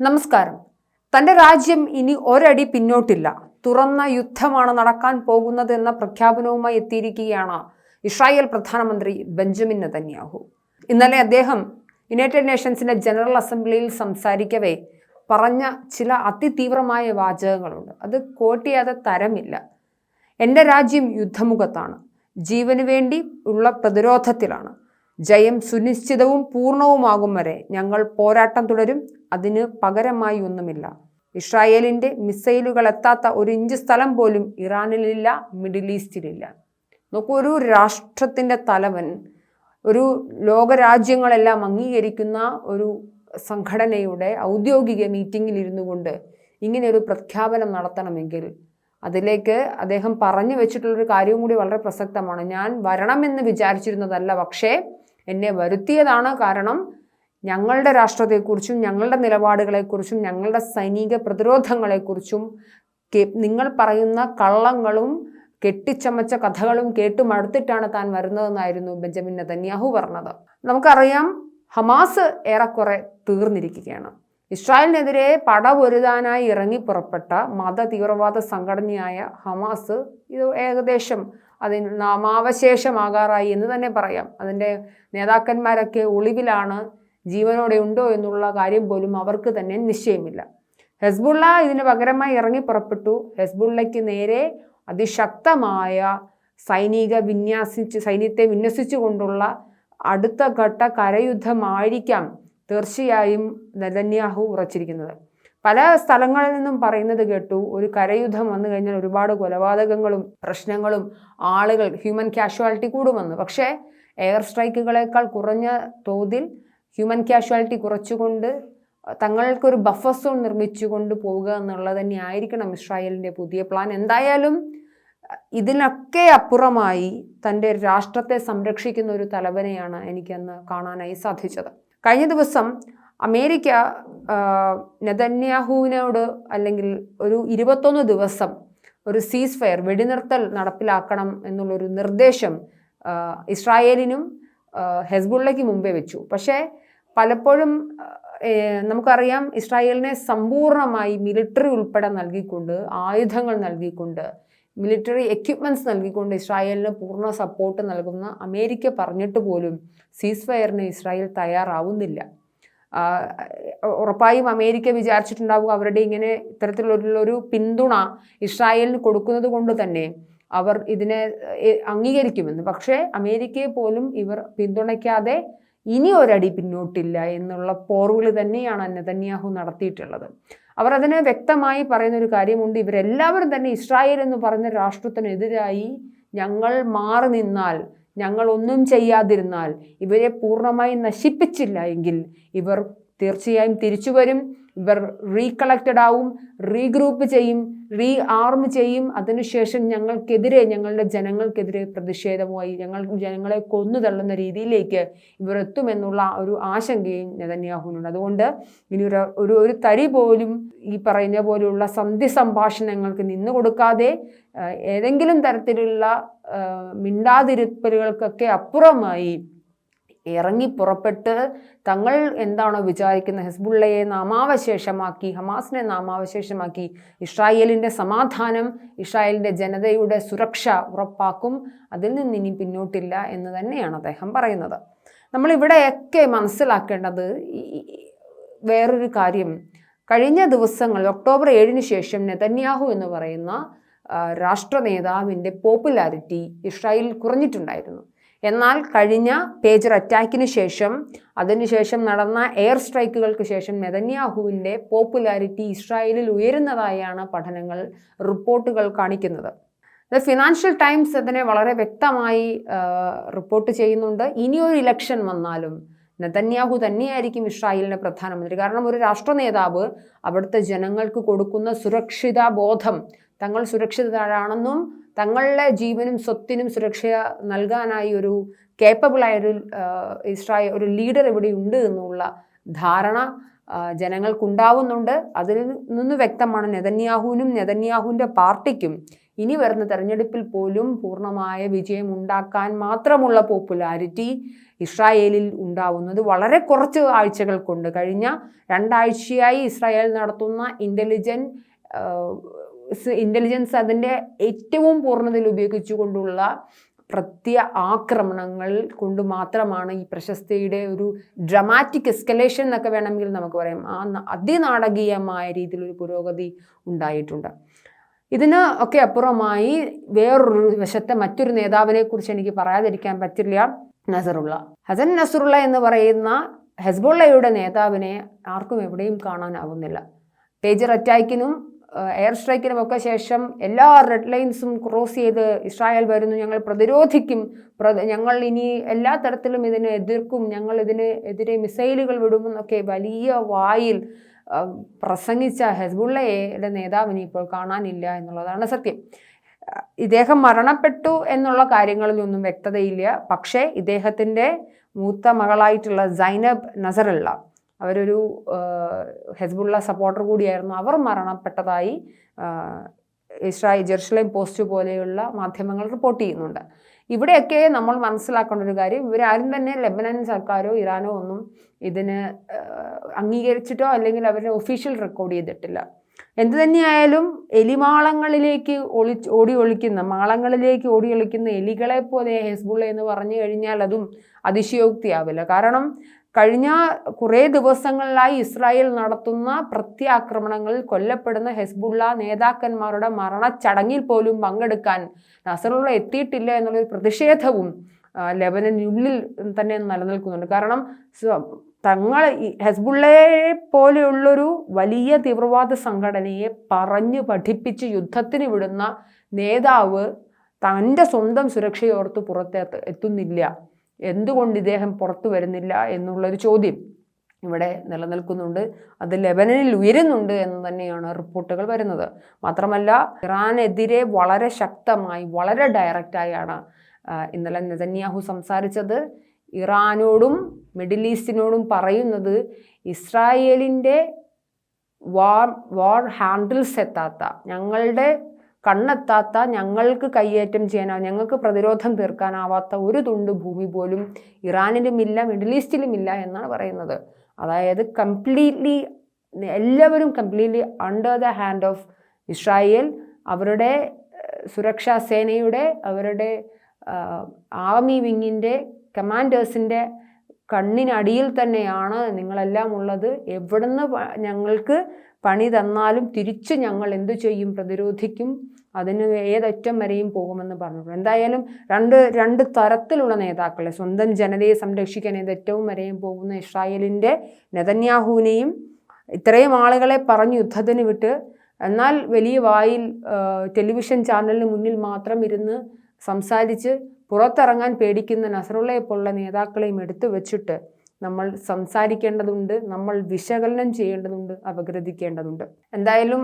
നമസ്കാരം. തന്റെ രാജ്യം ഇനി ഒരടി പിന്നോട്ടില്ല. തുറന്ന യുദ്ധമാണ് നടക്കാൻ പോകുന്നത് എന്ന പ്രഖ്യാപനവുമായി എത്തിയിരിക്കുകയാണ് ഇസ്രായേൽ പ്രധാനമന്ത്രി ബെഞ്ചമിൻ നെതന്യാഹു. ഇന്നലെ അദ്ദേഹം യുണൈറ്റഡ് നേഷൻസിന്റെ ജനറൽ അസംബ്ലിയിൽ സംസാരിക്കവേ പറഞ്ഞ ചില അതിതീവ്രമായ വാചകങ്ങളുണ്ട്. അത് കോട്ട് ചെയ്യാതെ തരമില്ല. എന്റെ രാജ്യം യുദ്ധമുഖത്താണ്. ജീവന് വേണ്ടി ഉള്ള പ്രതിരോധത്തിലാണ്. ജയം സുനിശ്ചിതവും പൂർണവുമാകും വരെ ഞങ്ങൾ പോരാട്ടം തുടരും. അതിന് പകരമായി ഒന്നുമില്ല. ഇസ്രായേലിന്റെ മിസൈലുകൾ എത്താത്ത ഒരു ഇഞ്ച് സ്ഥലം പോലും ഇറാനിലില്ല മിഡിൽ ഈസ്റ്റിലില്ല. നോക്കൂ ഒരു രാഷ്ട്രത്തിന്റെ തലവൻ ഒരു ലോകരാജ്യങ്ങളെല്ലാം അംഗീകരിക്കുന്ന ഒരു സംഘടനയുടെ ഔദ്യോഗിക മീറ്റിങ്ങിൽ ഇരുന്നു കൊണ്ട് ഇങ്ങനെ ഒരു പ്രഖ്യാപനം നടത്തണമെങ്കിൽ അതിലേക്ക് അദ്ദേഹം പറഞ്ഞു വെച്ചിട്ടുള്ളൊരു കാര്യവും കൂടി വളരെ പ്രസക്തമാണ്. ഞാൻ വരണമെന്ന് വിചാരിച്ചിരുന്നതല്ല പക്ഷേ എന്നെ വരുത്തിയതാണ് കാരണം ഞങ്ങളുടെ രാഷ്ട്രത്തെക്കുറിച്ചും ഞങ്ങളുടെ നിലപാടുകളെക്കുറിച്ചും ഞങ്ങളുടെ സൈനിക പ്രതിരോധങ്ങളെക്കുറിച്ചും നിങ്ങൾ പറയുന്ന കള്ളങ്ങളും കെട്ടിച്ചമച്ച കഥകളും കേട്ടു മടുത്തിട്ടാണ് താൻ വരുന്നതെന്നായിരുന്നു ബെഞ്ചമിൻ നെതന്യാഹു പറഞ്ഞത്. നമുക്കറിയാം ഹമാസ് ഏറെക്കുറെ തീർന്നിരിക്കുകയാണ്. ഇസ്രായേലിനെതിരെ പടപൊരുതാനായി ഇറങ്ങി പുറപ്പെട്ട മത തീവ്രവാദ സംഘടനയായ ഹമാസ് ഇത് ഏകദേശം അതിന് നാമാവശേഷമാകാറായി എന്ന് തന്നെ പറയാം. അതിന്റെ നേതാക്കന്മാരൊക്കെ ഒളിവിലാണ് ജീവനോടെ ഉണ്ടോ എന്നുള്ള കാര്യം പോലും അവർക്ക് തന്നെ നിശ്ചയമില്ല. ഹെസ്ബുള്ള ഇതിന് പകരമായി ഇറങ്ങി പുറപ്പെട്ടു. ഹെസ്ബുള്ളയ്ക്ക് നേരെ അതിശക്തമായ സൈനിക വിന്യാസിച്ച് സൈന്യത്തെ വിന്യസിച്ചുകൊണ്ടുള്ള അടുത്ത ഘട്ട കരയുദ്ധമായിരിക്കാം തീർച്ചയായും നെതന്യാഹു ഉറച്ചിരിക്കുന്നത്. പല സ്ഥലങ്ങളിൽ നിന്നും പറയുന്നത് കേട്ടു. ഒരു കരയുദ്ധം വന്നു കഴിഞ്ഞാൽ ഒരുപാട് കൊലപാതകങ്ങളും പ്രശ്നങ്ങളും ആളുകൾ ഹ്യൂമൻ കാഷ്വാലിറ്റി കൂടുമെന്ന് പക്ഷേ എയർ സ്ട്രൈക്കുകളേക്കാൾ കുറഞ്ഞ തോതിൽ ഹ്യൂമൻ കാഷ്വാലിറ്റി കുറച്ചുകൊണ്ട് തങ്ങൾക്കൊരു ബഫർ സോൺ നിർമ്മിച്ചുകൊണ്ട് പോവുക എന്നുള്ളത് തന്നെ ആയിരിക്കണം ഇസ്രായേലിന്റെ പുതിയ പ്ലാൻ എന്തായാലും ഇതിനൊക്കെ അപ്പുറമായി തന്റെ രാഷ്ട്രത്തെ സംരക്ഷിക്കുന്ന ഒരു തലവനെയാണ് എനിക്കന്ന് കാണാനായി സാധിച്ചത്. കഴിഞ്ഞ ദിവസം അമേരിക്ക നെതന്യാഹുവിനോട് അല്ലെങ്കിൽ ഒരു ഇരുപത്തൊന്ന് ദിവസം ഒരു സീസ് ഫയർ വെടിനിർത്തൽ നടപ്പിലാക്കണം എന്നുള്ളൊരു നിർദ്ദേശം ഇസ്രായേലിനും ഹെസ്ബുള്ളയ്ക്ക് മുമ്പേ വെച്ചു. പക്ഷേ പലപ്പോഴും നമുക്കറിയാം ഇസ്രായേലിനെ സമ്പൂർണമായി മിലിറ്ററി ഉൾപ്പെടെ നൽകിക്കൊണ്ട് ആയുധങ്ങൾ നൽകിക്കൊണ്ട് മിലിറ്ററി എക്യുപ്മെന്റ്സ് നൽകിക്കൊണ്ട് ഇസ്രായേലിന് പൂർണ സപ്പോർട്ട് നൽകുന്ന അമേരിക്ക പറഞ്ഞിട്ട് പോലും സീസ് ഫയറിന് ഇസ്രായേൽ തയ്യാറാവുന്നില്ല. ഉറപ്പായും അമേരിക്ക വിചാരിച്ചിട്ടുണ്ടാവുക അവരുടെ ഇങ്ങനെ ഇത്തരത്തിലുള്ളൊരു പിന്തുണ ഇസ്രായേലിന് കൊടുക്കുന്നത് കൊണ്ട് തന്നെ അവർ ഇതിനെ അംഗീകരിക്കുമെന്ന്. പക്ഷേ അമേരിക്കയെ പോലും ഇവർ പിന്തുണയ്ക്കാതെ ഇനി ഒരടി പിന്നോട്ടില്ല എന്നുള്ള പോർവിളി തന്നെയാണ് നെതന്യാഹു നടത്തിയിട്ടുള്ളത്. അവർ അതിനെ വ്യക്തമായി പറയുന്ന ഒരു കാര്യമുണ്ട്. ഇവരെല്ലാവരും തന്നെ ഇസ്രായേൽ എന്ന് പറയുന്ന രാഷ്ട്രത്തിനെതിരായി ഞങ്ങൾ മാറി നിന്നാൽ ഞങ്ങൾ ഒന്നും ചെയ്യാതിരുന്നാൽ ഇവരെ പൂർണമായി നശിപ്പിച്ചില്ല എങ്കിൽ ഇവർ തീർച്ചയായും തിരിച്ചു വരും. ഇവർ റീകളക്റ്റഡ് ആവും റീഗ്രൂപ്പ് ചെയ്യും റീ ആർം ചെയ്യും. അതിനുശേഷം ഞങ്ങൾക്കെതിരെ ഞങ്ങളുടെ ജനങ്ങൾക്കെതിരെ പ്രതിഷേധമായി ഞങ്ങൾ ജനങ്ങളെ കൊന്നു തള്ളുന്ന രീതിയിലേക്ക് ഇവർ എത്തുമെന്നുള്ള ഒരു ആശങ്കയും നെതന്യാഹുവിനുണ്ട്. അതുകൊണ്ട് ഇനി ഒരു ഒരു തരി പോലും ഈ പറയുന്ന പോലെയുള്ള സന്ധി സംഭാഷണങ്ങൾക്ക് നിന്നു കൊടുക്കാതെ ഏതെങ്കിലും തരത്തിലുള്ള മിണ്ടാതിരുപ്പലുകൾക്കൊക്കെ അപ്പുറമായി ഇറങ്ങി പുറപ്പെട്ട് തങ്ങൾ എന്താണോ വിചാരിക്കുന്ന ഹെസ്ബുള്ളയെ നാമാവശേഷമാക്കി ഹമാസിനെ നാമാവശേഷമാക്കി ഇസ്രായേലിന്റെ സമാധാനം ഇസ്രായേലിന്റെ ജനതയുടെ സുരക്ഷ ഉറപ്പാക്കും. അതിൽ നിന്ന് ഇനി പിന്നോട്ടില്ല എന്ന് തന്നെയാണ് അദ്ദേഹം പറയുന്നത്. നമ്മളിവിടെയൊക്കെ മനസ്സിലാക്കേണ്ടത് വേറൊരു കാര്യം. കഴിഞ്ഞ ദിവസങ്ങൾ ഒക്ടോബർ ഏഴിന് ശേഷം നെതന്യാഹു എന്ന് പറയുന്ന രാഷ്ട്ര നേതാവിന്റെ പോപ്പുലാരിറ്റി ഇസ്രായേലിൽ കുറഞ്ഞിട്ടുണ്ടായിരുന്നു. എന്നാൽ കഴിഞ്ഞ പേജർ അറ്റാക്കിന് ശേഷം അതിനുശേഷം നടന്ന എയർ സ്ട്രൈക്കുകൾക്ക് ശേഷം നെതന്യാഹുവിന്റെ പോപ്പുലാരിറ്റി ഇസ്രായേലിൽ ഉയരുന്നതായാണ് പഠനങ്ങൾ റിപ്പോർട്ടുകൾ കാണിക്കുന്നത്. ദ ഫിനാൻഷ്യൽ ടൈംസ് അതിനെ വളരെ വ്യക്തമായി റിപ്പോർട്ട് ചെയ്യുന്നുണ്ട്. ഇനിയൊരു ഇലക്ഷൻ വന്നാലും നെതന്യാഹു തന്നെയായിരിക്കും ഇസ്രായേലിന്റെ പ്രധാനമന്ത്രി. കാരണം ഒരു രാഷ്ട്ര നേതാവ് അവിടുത്തെ ജനങ്ങൾക്ക് കൊടുക്കുന്ന സുരക്ഷിത ബോധം തങ്ങൾ സുരക്ഷിതരാണെന്നും തങ്ങളുടെ ജീവനും സ്വത്തിനും സുരക്ഷ നൽകാനായി ഒരു കേപ്പബിളായ ഇസ്രായേൽ ഒരു ലീഡർ ഇവിടെ ഉണ്ട് എന്നുള്ള ധാരണ ജനങ്ങൾക്കുണ്ടാവുന്നുണ്ട്. അതിൽ നിന്ന് വ്യക്തമാണ് നെതന്യാഹുവിനും നെതന്യാഹുവിന്റെ പാർട്ടിക്കും ഇനി വരുന്ന തെരഞ്ഞെടുപ്പിൽ പോലും പൂർണമായ വിജയം ഉണ്ടാക്കാൻ മാത്രമുള്ള പോപ്പുലാരിറ്റി ഇസ്രായേലിൽ ഉണ്ടാവുന്നത് വളരെ കുറച്ച് ആഴ്ചകൾ കൊണ്ട്. കഴിഞ്ഞ രണ്ടാഴ്ചയായി ഇസ്രായേൽ നടത്തുന്ന ഇന്റലിജന്റ് ഇന്റലിജൻസ് അതിന്റെ ഏറ്റവും പൂർണതയിൽ ഉപയോഗിച്ചുകൊണ്ടുള്ള പ്രത്യ ആക്രമണങ്ങൾ കൊണ്ട് മാത്രമാണ് ഈ പ്രശസ്തിയുടെ ഒരു ഡ്രമാറ്റിക് എസ്കലേഷൻ എന്നൊക്കെ വേണമെങ്കിൽ നമുക്ക് പറയാം. ആ അതിനാടകീയമായ രീതിയിൽ ഒരു പുരോഗതി ഉണ്ടായിട്ടുണ്ട്. ഇതിന് ഒക്കെ അപ്പുറമായി വേറൊരു വശത്തെ മറ്റൊരു നേതാവിനെ കുറിച്ച് എനിക്ക് പറയാതിരിക്കാൻ പറ്റില്ല. നസറുള്ള. ഹസൻ നസറുള്ള എന്ന് പറയുന്ന ഹെസ്ബുള്ളയുടെ നേതാവിനെ ആർക്കും എവിടെയും കാണാനാവുന്നില്ല. പേജർ അറ്റാക്കിനും എയർ സ്ട്രൈക്കിനും ഒക്കെ ശേഷം എല്ലാ റെഡ് ലൈൻസും ക്രോസ് ചെയ്ത് ഇസ്രായേൽ വരുന്നു. ഞങ്ങൾ പ്രതിരോധിക്കും. പ്ര- ഞങ്ങൾ ഇനി എല്ലാ തരത്തിലും ഇതിനെ എതിർക്കും. ഞങ്ങൾ ഇതിന് എതിരെ മിസൈലുകൾ വിടുമെന്നൊക്കെ വലിയ വായിൽ പ്രസംഗിച്ച ഹെസ്ബുള്ളയുടെ നേതാവിനെ ഇപ്പോൾ കാണാനില്ല എന്നുള്ളതാണ് സത്യം. ഇദ്ദേഹം മരണപ്പെട്ടു എന്നുള്ള കാര്യങ്ങളിലൊന്നും വ്യക്തതയില്ല. പക്ഷേ ഇദ്ദേഹത്തിന്റെ മൂത്ത മകളായിട്ടുള്ള സൈനബ് നസറുള്ള അവരൊരു ഹെസ്ബുള്ള സപ്പോർട്ടർ കൂടിയായിരുന്നു. അവർ മരണപ്പെട്ടതായി ഇസ്രായേൽ ജെറുസലേം പോസ്റ്റ് പോലെയുള്ള മാധ്യമങ്ങൾ റിപ്പോർട്ട് ചെയ്യുന്നുണ്ട്. ഇവിടെയൊക്കെ നമ്മൾ മനസ്സിലാക്കേണ്ട ഒരു കാര്യം ഇവരാരും തന്നെ ലെബനൻ സർക്കാരോ ഇറാനോ ഒന്നും ഇതിന് അംഗീകരിച്ചിട്ടോ അല്ലെങ്കിൽ അവരുടെ ഒഫീഷ്യൽ റെക്കോർഡ് ചെയ്തിട്ടില്ല. എന്തു തന്നെയായാലും എലിമാളങ്ങളിലേക്ക് ഒളി ഓടി ഒളിക്കുന്ന മാളങ്ങളിലേക്ക് ഓടി ഒളിക്കുന്ന എലികളെ പോലെ ഹെസ്ബുള്ള എന്ന് പറഞ്ഞു കഴിഞ്ഞാൽ അതും അതിശയോക്തിയാവില്ല. കാരണം കഴിഞ്ഞ കുറേ ദിവസങ്ങളിലായി ഇസ്രായേൽ നടത്തുന്ന പ്രത്യാക്രമണങ്ങളിൽ കൊല്ലപ്പെടുന്ന ഹെസ്ബുള്ള നേതാക്കന്മാരുടെ മരണച്ചടങ്ങിൽ പോലും പങ്കെടുക്കാൻ നസറുള്ള എത്തിയിട്ടില്ല എന്നുള്ളൊരു പ്രതിഷേധവും ലെബനനുള്ളിൽ തന്നെ നിലനിൽക്കുന്നുണ്ട്. കാരണം തങ്ങൾ ഹെസ്ബുള്ളയെ പോലെയുള്ളൊരു വലിയ തീവ്രവാദ സംഘടനയെ പറഞ്ഞു പഠിപ്പിച്ച് യുദ്ധത്തിന് വിടുന്ന നേതാവ് തന്റെ സ്വന്തം സുരക്ഷയോർത്ത് പുറത്ത് എത്തുന്നില്ല. എന്തുകൊണ്ട് ഇദ്ദേഹം പുറത്തു വരുന്നില്ല എന്നുള്ളൊരു ചോദ്യം ഇവിടെ നിലനിൽക്കുന്നുണ്ട്. അത് ലെബനനിൽ ഉയരുന്നുണ്ട് എന്ന് തന്നെയാണ് റിപ്പോർട്ടുകൾ വരുന്നത്. മാത്രമല്ല ഇറാനെതിരെ വളരെ ശക്തമായി വളരെ ഡയറക്റ്റായാണ് ഇന്നലെ നെതന്യാഹു സംസാരിച്ചത്. ഇറാനോടും മിഡിൽ ഈസ്റ്റിനോടും പറയുന്നത് ഇസ്രായേലിന്റെ വാർ വാർ ഹാൻഡിൽസ് എത്താത്ത ഞങ്ങളുടെ കണ്ണെത്താത്ത ഞങ്ങൾക്ക് കയ്യേറ്റം ചെയ്യാനാവും ഞങ്ങൾക്ക് പ്രതിരോധം തീർക്കാനാവാത്ത ഒരു തുണ്ട് ഭൂമി പോലും ഇറാനിലുമില്ല മിഡിൽ ഈസ്റ്റിലുമില്ല എന്നാണ് പറയുന്നത്. അതായത് കംപ്ലീറ്റ്ലി എല്ലാവരും completely under the hand of Israel. അവരുടെ സുരക്ഷാ സേനയുടെ അവരുടെ ആർമി വിങ്ങിന്റെ കമാൻഡേഴ്സിന്റെ കണ്ണിനടിയിൽ തന്നെയാണ് നിങ്ങളെല്ലാം ഉള്ളത്. എവിടുന്ന് ഞങ്ങൾക്ക് പണി തന്നാലും തിരിച്ച് ഞങ്ങൾ എന്തു ചെയ്യും? പ്രതിരോധിക്കും. അതിന് ഏതറ്റം വരെയും പോകുമെന്ന് പറഞ്ഞു. എന്തായാലും രണ്ട് രണ്ട് തരത്തിലുള്ള നേതാക്കളെ സ്വന്തം ജനതയെ സംരക്ഷിക്കാൻ ഏതറ്റവും വരെയും പോകുന്ന ഇസ്രായേലിന്റെ നെതന്യാഹുവിനെയും ഇത്രയും ആളുകളെ പറഞ്ഞ് യുദ്ധത്തിന് വിട്ട് എന്നാൽ വലിയ വായിൽ ടെലിവിഷൻ ചാനലിന് മുന്നിൽ മാത്രം ഇരുന്ന് സംസാരിച്ച് പുറത്തിറങ്ങാൻ പേടിക്കുന്ന നസറുള്ളയെ പോലുള്ള നേതാക്കളെയും എടുത്തു വെച്ചിട്ട് നമ്മൾ സംസാരിക്കേണ്ടതുണ്ട് നമ്മൾ വിശകലനം ചെയ്യേണ്ടതുണ്ട് അപഗ്രഥിക്കേണ്ടതുണ്ട്. എന്തായാലും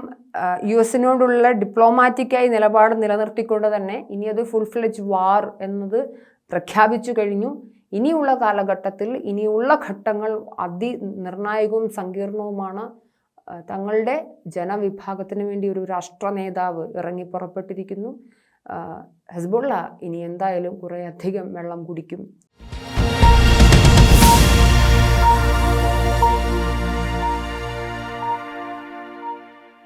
യു എസിനോടുള്ള ഡിപ്ലോമാറ്റിക്കായി നിലപാട് നിലനിർത്തിക്കൊണ്ട് തന്നെ ഇനി അത് ഫുൾ ഫ്ലെജ് വാർ എന്നത് പ്രഖ്യാപിച്ചു കഴിഞ്ഞു. ഇനിയുള്ള കാലഘട്ടത്തിൽ ഇനിയുള്ള ഘട്ടങ്ങൾ അതിനിർണായകവും സങ്കീർണവുമാണ് ആ, തങ്ങളുടെ ജനവിഭാഗത്തിന് വേണ്ടി ഒരു രാഷ്ട്ര നേതാവ് ഇറങ്ങി പുറപ്പെട്ടിരിക്കുന്നു. ഹസ്ബുള്ള ഇനി എന്തായാലും കുറേ അധികം വെള്ളം കുടിക്കും.